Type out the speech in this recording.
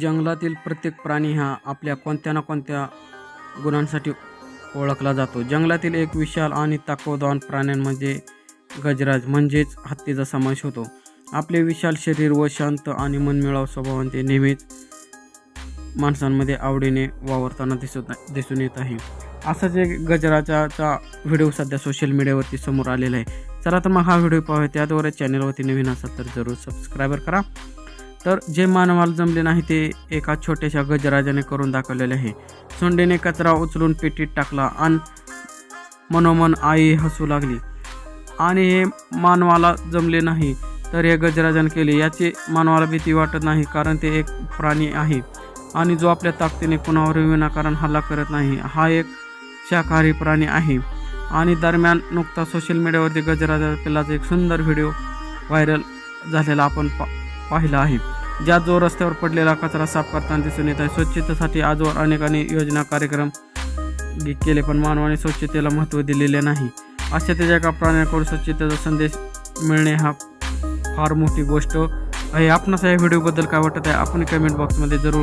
जंगलातील प्रत्येक प्राणी हा आपल्या कोणत्या ना कोणत्या गुणांसाठी ओळखला जातो. जंगलातील एक विशाल आणि ताकदवान प्राण्यांमध्ये गजराज म्हणजेच हत्तीचा समावेश होतो. आपले विशाल शरीर व शांत आणि मनमिळाव स्वभावांचे नेहमीच माणसांमध्ये आवडीने वावरताना दिसत दिसून येत आहे. असाच एक गजराजाचा व्हिडिओ सध्या सोशल मीडियावरती समोर आलेला आहे. चला तर मग हा व्हिडिओ पाहूया. त्याद्वारे चॅनलवरती नवीन असाल तर जरूर सबस्क्राईबर करा. तर जे मानवाला जमले नाही ते एका छोट्याशा गजराजाने करून दाखवलेले आहे. सोंडेने कचरा उचलून पेटीत टाकला आणि मनोमन आई हसू लागली. आणि हे मानवाला जमले नाही तर हे गजराजाने केले याची मानवाला भीती वाटत नाही कारण ते एक प्राणी आहे. आणि जो आपल्या ताकदीने कुणावर विनाकारण हल्ला करत नाही हा एक शाकाहारी प्राणी आहे. आणि दरम्यान नुकता सोशल मीडियावरती गजराजा पिल्लाचा एक सुंदर व्हिडिओ व्हायरल झालेला आपण पा पाहिला आहे. ज्यात जो रस्त्यावर पडलेला कचरा साफ करताना दिसून येत आहे स्वच्छतेसाठी आजवर अनेकांनी योजना कार्यक्रम केले पण मानवाने स्वच्छतेला महत्त्व दिलेले नाही. अशा त्याच्या एका प्राण्याकडून स्वच्छतेचा संदेश मिळणे हा फार मोठी गोष्ट आहे. आपणास या व्हिडिओबद्दल काय वाटत आहे? आपण कमेंट बॉक्समध्ये जरूर